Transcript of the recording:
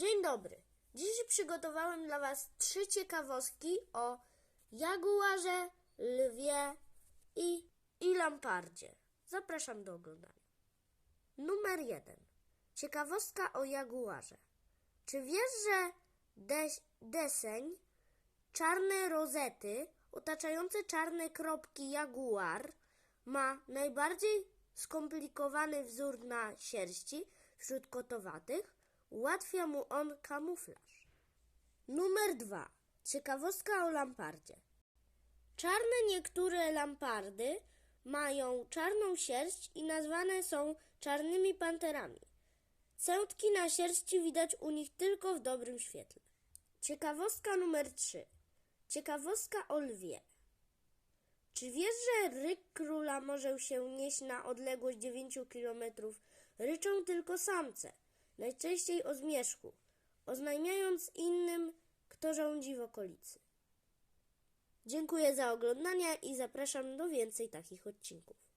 Dzień dobry. Dziś przygotowałem dla Was trzy ciekawostki o jaguarze, lwie i, i lampardzie. Zapraszam do oglądania. Numer jeden. Ciekawostka o jaguarze. Czy wiesz, że des, deseń, czarne rozety, otaczające czarne kropki jaguar ma najbardziej skomplikowany wzór na sierści wśród kotowatych, ułatwia mu on kamuflaż. Numer dwa. Ciekawostka o lampardzie. Czarne niektóre lampardy mają czarną sierść i nazwane są czarnymi panterami. Cętki na sierści widać u nich tylko w dobrym świetle. Ciekawostka numer 3. Ciekawostka o lwie. Czy wiesz, że ryk króla może się nieść na odległość 9 km? Ryczą tylko samce, najczęściej o zmierzchu, oznajmiając innym, kto rządzi w okolicy. Dziękuję za oglądanie i zapraszam do więcej takich odcinków.